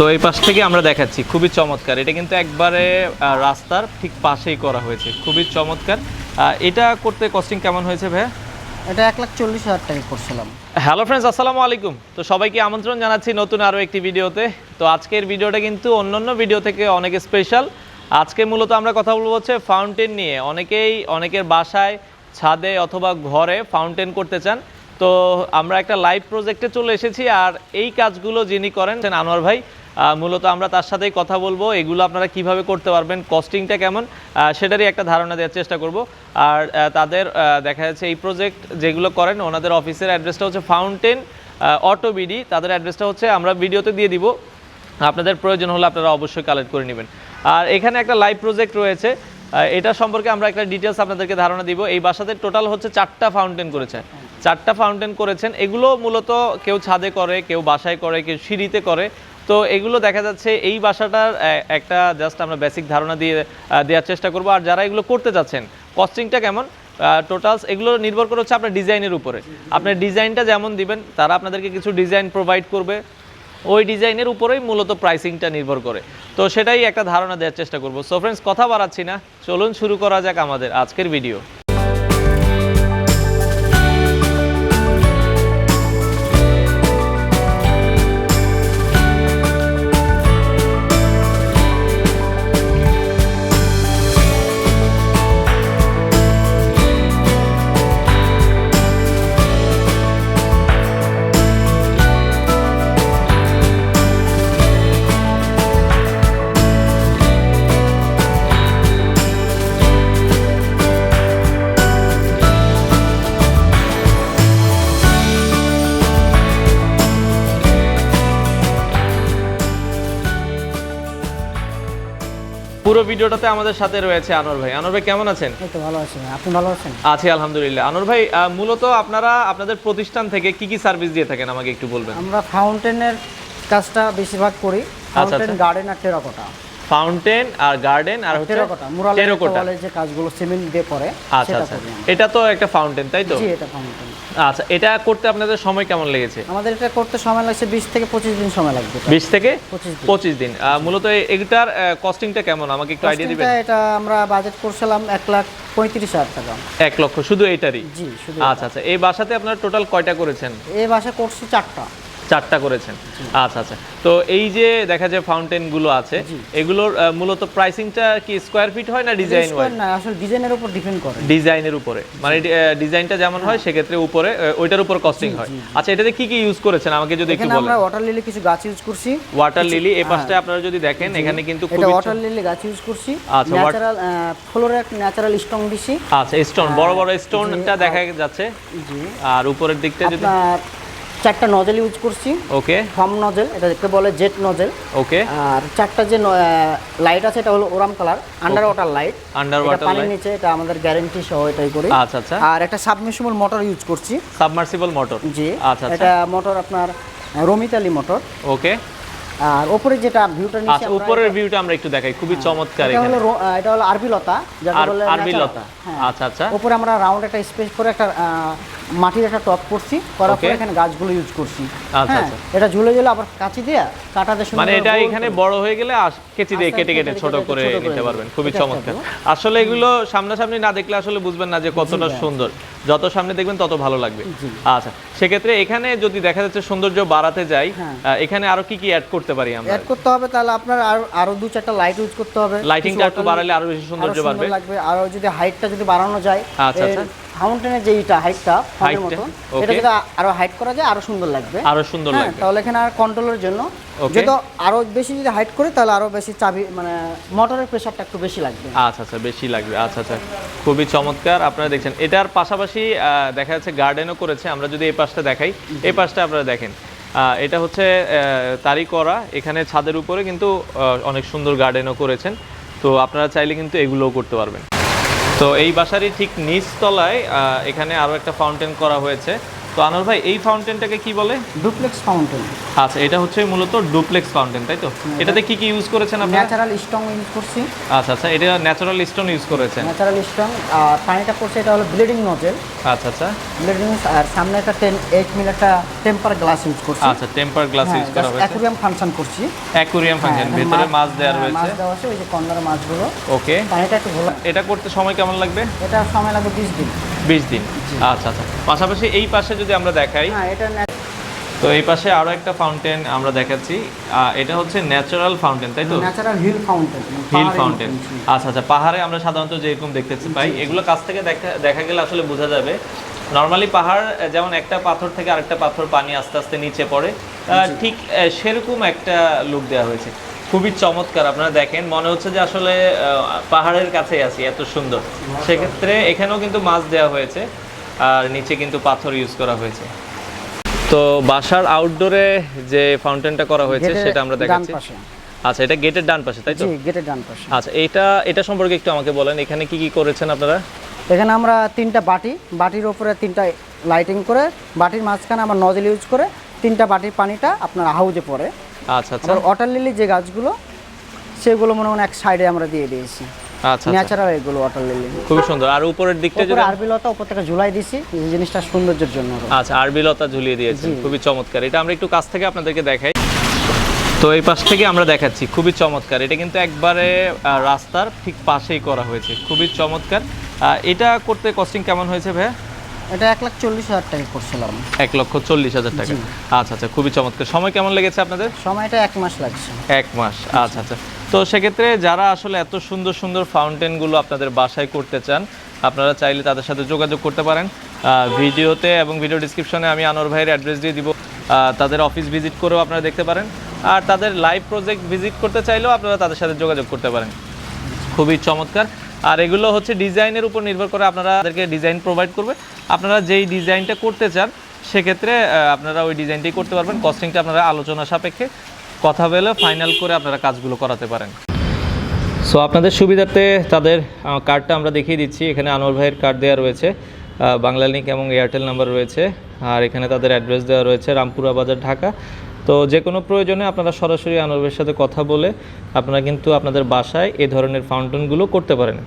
তো এই পাশ থেকে আমরা দেখাচ্ছি খুবই চমৎকার। এটা কিন্তু একবারে রাস্তার ঠিক পাশেই করা হয়েছে খুবই চমৎকার। এটা করতে কস্টিং কেমন হয়েছে ভাইয়া? এটা এক লাখ চল্লিশ হাজার টাকা করছিলাম। হ্যালো ফ্রেন্ডস আসসালামু আলাইকুম। তো সবাইকে আমন্ত্রণ জানাচ্ছি নতুন আরও একটি ভিডিওতে। তো আজকের ভিডিওটা কিন্তু অন্যান্য ভিডিও থেকে অনেক স্পেশাল আজকে মূলত আমরা কথা বলব হচ্ছে ফাউন্টেন নিয়ে। অনেকেই অনেকের বাসায় ছাদে অথবা ঘরে ফাউন্টেন করতে চান। তো আমরা একটা লাইভ প্রজেক্টে চলে এসেছি আর এই কাজগুলো যিনি করেন আনোয়ার ভাই মূলত আমরা তার সাথেই কথা বলব। এগুলো আপনারা কীভাবে করতে পারবেন কস্টিংটা কেমন সেটারই একটা ধারণা দেওয়ার চেষ্টা করব। আর তাদের দেখা যাচ্ছে এই প্রজেক্ট যেগুলো করেন, ওনাদের অফিসের অ্যাড্রেসটা হচ্ছে ফাউন্টেন অটো বিডি তাদের অ্যাড্রেসটা হচ্ছে, আমরা ভিডিওতে দিয়ে দিব। আপনাদের প্রয়োজন হলে আপনারা অবশ্যই কালেক্ট করে নেবেন। আর এখানে একটা লাইভ প্রজেক্ট রয়েছে এটা সম্পর্কে আমরা একটা ডিটেলস আপনাদেরকে ধারণা দিব। এই বাসাতে টোটাল হচ্ছে চারটা ফাউন্টেন করেছে। চারটা ফাউন্টেন করেছেন। এগুলো মূলত কেউ ছাদে করে, কেউ বাসায় করে, কেউ সিঁড়িতে করে। তো এগুলো দেখা যাচ্ছে এই বাসাটার একটা জাস্ট আমরা বেসিক ধারণা দিয়ে দেওয়ার চেষ্টা করব। আর যারা এগুলো করতে যাচ্ছেন কস্টিংটা কেমন? টোটালস এগুলো নির্ভর করে হচ্ছে আপনার ডিজাইনের উপরে। আপনার ডিজাইনটা যেমন দিবেন, তারা আপনাদেরকে কিছু ডিজাইন প্রোভাইড করবে। ওই ডিজাইনের উপরেই মূলত প্রাইসিংটা নির্ভর করে। তো সেটাই একটা ধারণা দেওয়ার চেষ্টা করব। সো ফ্রেন্ডস কথা বাড়াচ্ছি না। চলুন শুরু করা যাক আমাদের আজকের ভিডিও পুরো ভিডিওটাতে আমাদের সাথে রয়েছে আনোয়ার ভাই। আনোয়ার ভাই কেমন আছেন? তো ভালো আছি আপনি ভালো আছেন? আছি আলহামদুলিল্লাহ। আনোয়ার ভাই মূলত আপনারা আপনাদের প্রতিষ্ঠান থেকে কি কি সার্ভিস দিয়ে থাকেন আমাকে একটু বলবেন? আমরা ফাউন্টেনের কাজটা বেশিরভাগ করি। ফাউন্টেন আচ্ছা। গার্ডেন আর টেরাকোটা। ফাউন্টেন আর গার্ডেন আর হচ্ছে টেরাকোটা মুরাল টেরাকোটা। যে কাজগুলো সিমেন্ট দিয়ে করে আচ্ছা আচ্ছা। এটা তো একটা ফাউন্টেন তাই তো? জি এটা ফাউন্টেন। আচ্ছা এটা করতে আপনাদের সময় কেমন লেগেছে? আমাদের এটা করতে সময় লাগছে বিশ থেকে পঁচিশ দিন সময় লাগবে। বিশ থেকে পঁচিশ দিন। মূলত এইটার এটার কস্টিংটা কেমন? আমাকে একটু আইডিয়া দিবেন? এটা আমরা বাজেট করছিলাম এক লাখ পঁয়ত্রিশ হাজার টাকা। এক লক্ষ শুধু এইটারই? জি শুধু আচ্ছা আচ্ছা। এই বাসাতে আপনারা টোটাল কয়টা করেছেন? এই বাসা করছি চারটা। চারটা করেছেন। আচ্ছা আচ্ছা। তো এই যে দেখা যায় ফাউন্টেনগুলো আছে এগুলোর মূলত প্রাইসিংটা কি স্কোয়ার ফিট হয় না ডিজাইন Square না আসলে ডিজাইনের উপর ডিপেন্ড করে। ডিজাইনের উপরে। মানে ডিজাইনটা যেমন হয় সেক্ষেত্রে উপরে ওইটার উপর কস্টিং হয়। আচ্ছা এটাতে কি কি ইউজ করেছেন? আমাকে যদি একটু বলেন। আমরা ওয়াটার লিলি কিছু গাছ ইউজ করছি। ওয়াটার লিলি এই পাশটায় আপনারা যদি দেখেন এখানে কিন্তু এটা ওয়াটার লিলি গাছ ইউজ করছি। আচ্ছা, ন্যাচারাল ফ্লোরের একটা ন্যাচারাল স্টং দিছি। আচ্ছা স্টোন বড় বড় স্টোনটা দেখা যাচ্ছে। জি। আর উপরের দিকটা যদি চারটা নজেল ইউজ করছি। ওকে ফর্ম নজেল এটা দেখতে বলে জেট নজেল ওকে আর চারটা যে লাইট আছে এটা হলো warm colour under water light under water পানির নিচে এটা আমাদের গ্যারেন্টি সহ এটাই করি। আচ্ছা আচ্ছা। আর একটা সাবমিশবল মোটর ইউজ করছি। সাবমার্সিবল মোটর জি। আচ্ছা আচ্ছা। এটা মোটর আপনার রমিতালি মোটর ওকে আর উপরে যেটা ভিউটা নিচে আচ্ছা উপরের ভিউটা আমরা একটু দেখাই। খুবই চমৎকার এটা হলো এটা হলো আরবি লতা যাকে বলে আরবি লতা। হ্যাঁ। আচ্ছা আচ্ছা। উপরে আমরা রাউন্ড একটা স্পেস করে একটা মাটির একটা টপ করছি করার পরে এখানে গাছগুলো ইউজ করছি। আচ্ছা, হ্যাঁ, আচ্ছা। এটা ঝুলে ঝুলে আবার কাঁচি দিয়ে কাটা দিয়ে মানে এটা এখানে বড় হয়ে গেলে কেচি দিয়ে কেটে কেটে ছোট করে নিতে পারবেন। খুবই চমৎকার। আসলে এগুলো সামনাসামনি না দেখলে আসলে বুঝবেন না যে কতটা সুন্দর। যত সামনে দেখবেন তত ভালো লাগবে। আচ্ছা সেক্ষেত্রে এখানে যদি দেখা যাচ্ছে সৌন্দর্য বাড়াতে যাই হ্যাঁ। এখানে আরও কি কি অ্যাড করতে পারি আমরা? অ্যাড করতে হবে তাহলে আপনার আরও আরও দু চারটা লাইট ইউজ করতে হবে। লাইটিংটা একটু বাড়ালে আরও বেশি সৌন্দর্য বাড়বে। লাগবে। আর যদি হাইটটা যদি বাড়ানো যায় আচ্ছা, আচ্ছা। ফাউন্টেনের যে ইটা হাইটটা Height মতো. এটা যদি আরও হাইট করা যায় আরও সুন্দর লাগবে। আরও সুন্দর হ্যাঁ, লাগবে। তাহলে এখানে আর কন্ট্রোলের জন্য. যদি আরও বেশি যদি হাইট করি তাহলে আরও বেশি চাবি মানে মোটরের প্রেসারটা একটু বেশি লাগবে। আচ্ছা আচ্ছা বেশি লাগবে। আচ্ছা আচ্ছা খুবই চমৎকার। আপনারা দেখছেন এটার পাশাপাশি দেখা যাচ্ছে গার্ডেনও করেছে। আমরা যদি এই পাশটা দেখাই এই পাশটা আপনারা দেখেন। আহ, এটা হচ্ছে তারই করা। এখানে ছাদের উপরে কিন্তু অনেক সুন্দর গার্ডেনও করেছেন। তো আপনারা চাইলে কিন্তু এগুলোও করতে পারবেন। তো এই বাসারই ঠিক নিচ তলায় আহ, এখানে আরও একটা ফাউন্টেন করা হয়েছে। তো আনোয়ার ভাই এই ফাউন্টেনটাকে কি বলে? ডুপ্লেক্স ফাউন্টেন আচ্ছা এটা হচ্ছে মূলত ডুপ্লেক্স ফাউন্টেন তাই তো? এটাতে কি কি ইউজ করেছেন আপনারা? ন্যাচারাল স্টং ইউজ করছি। আচ্ছা আচ্ছা এটা ন্যাচারাল স্টোন ইউজ করেছেন। ন্যাচারাল স্টং আর পানিটা করছে এটা হলো ব্লিডিং নজেল আচ্ছা আচ্ছা। ব্লিডিং আর সামনে একটা টেন এইট মিল একটা টেম্পার গ্লাস ইউজ করছি। আচ্ছা টেম্পার গ্লাস ইউজ করা হয়েছে। অ্যাকুরিয়াম ফাংশন করছি। অ্যাকুরিয়াম ফাংশন হ্যাঁ, ভিতরে মাছ দেওয়া হ্যাঁ, রয়েছে। মাছ দেওয়া আছে ওই যে কর্নার মাছগুলো। ওকে পানিটা একটু ঘোলা। এটা করতে সময় কেমন লাগবে? এটা সময় লাগবে বিশ দিন। বিশ দিন। আচ্ছা আচ্ছা। পাশাপাশি এই পাশে যদি আমরা দেখাই হ্যাঁ তো এই পাশে আরও একটা ফাউন্টেন আমরা দেখাচ্ছি। এটা হচ্ছে ন্যাচারাল ফাউন্টেন তাই তো? Natural hill fountain hill fountain আচ্ছা আচ্ছা পাহাড়ে আমরা সাধারণত যেরকম দেখতে পাই এগুলো কাছ থেকে দেখা দেখা গেলে আসলে বোঝা যাবে। নর্মালি পাহাড় যেমন একটা পাথর থেকে আরেকটা পাথর পানি আস্তে আস্তে নিচে পড়ে ঠিক সেরকম একটা লুক দেওয়া হয়েছে। খুবই চমৎকার। আপনারা দেখেন মনে হচ্ছে যে আসলে পাহাড়ের কাছেই আছি এত সুন্দর। সেক্ষেত্রে এখানেও কিন্তু মাছ দেওয়া হয়েছে আর নিচে কিন্তু পাথর ইউজ করা হয়েছে। তো বাসার আউটডোরে যে ফাউন্টেনটা করা হয়েছে সেটা আমরা দেখাচ্ছি। আচ্ছা এটা গেটের ডান পাশে তাই তো? জি গেটের ডান পাশে। আচ্ছা এটা এটা সম্পর্কে একটু আমাকে বলেন এখানে কি কি করেছেন আপনারা? এখানে আমরা তিনটা বাটি বাটির উপরে তিনটা লাইটিং করে বাটির মাঝখানে আমরা নজল ইউজ করে তিনটা বাটির পানিটা আপনার হাউজে পড়ে। আচ্ছা আচ্ছা। ওয়াটার লিলি যে গাছগুলো সেগুলো মনে হয় এক সাইডে আমরা দিয়ে দিয়েছি। আচ্ছা আচ্ছা। ন্যাচারাল এগুলো ওয়াটার লিলি খুবই সুন্দর। আর উপরের দিকটা যদি আরবি লতা উপর থেকে ঝুলাই দিছি এই জিনিসটা সৌন্দর্যের জন্য আচ্ছা আরবি লতা ঝুলিয়ে দিয়েছেন। জি। খুবই চমৎকার। এটা আমরা একটু কাছ থেকে আপনাদেরকে দেখাই। তো এই পাশ থেকে আমরা দেখাচ্ছি। খুবই চমৎকার। এটা কিন্তু একবারে রাস্তার ঠিক পাশেই করা হয়েছে। খুবই চমৎকার। এটা করতে কস্টিং কেমন হয়েছে ভাইয়া? এটা এক লাখ চল্লিশ হাজার টাকা করছিলাম। এক লক্ষ চল্লিশ হাজার টাকা। আচ্ছা আচ্ছা খুবই চমৎকার। সময় কেমন লেগেছে আপনাদের? সময়টা এক মাস লাগছে। এক মাস আচ্ছা আচ্ছা। তো সেক্ষেত্রে যারা আসলে এত সুন্দর সুন্দর ফাউন্টেনগুলো আপনাদের বাসায় করতে চান আপনারা চাইলে তাদের সাথে যোগাযোগ করতে পারেন। ভিডিওতে এবং ভিডিও ডিসক্রিপশনে আমি আনোয়ার ভাইয়ের অ্যাড্রেস দিয়ে দিব। তাদের অফিস ভিজিট করেও আপনারা দেখতে পারেন। আর তাদের লাইভ প্রজেক্ট ভিজিট করতে চাইলেও আপনারা তাদের সাথে যোগাযোগ করতে পারেন। খুবই চমৎকার। আর এগুলো হচ্ছে ডিজাইনের উপর নির্ভর করে আপনারা তাদেরকে ডিজাইন প্রোভাইড করবে। আপনারা যেই ডিজাইনটা করতে চান সেক্ষেত্রে আপনারা ওই ডিজাইনটাই করতে পারবেন। কস্টিংটা আপনারা আলোচনা সাপেক্ষে কথা বলে ফাইনাল করে আপনারা কাজগুলো করাতে পারেন। সো আপনাদের সুবিধার্থে তাদের কার্ডটা আমরা দেখিয়ে দিচ্ছি। এখানে আনোয়ার ভাইয়ের কার্ড দেওয়া রয়েছে আহ, বাংলা লিঙ্ক এবং এয়ারটেল নাম্বার রয়েছে। আর এখানে তাদের অ্যাড্রেস দেওয়া রয়েছে রামপুরা বাজার ঢাকা। তো যে কোনো প্রয়োজনে আপনারা সরাসরি আনোয়ার সাথে কথা বলে আপনারা কিন্তু আপনাদের বাসায় এ ধরনের ফাউন্টেনগুলো করতে পারেন।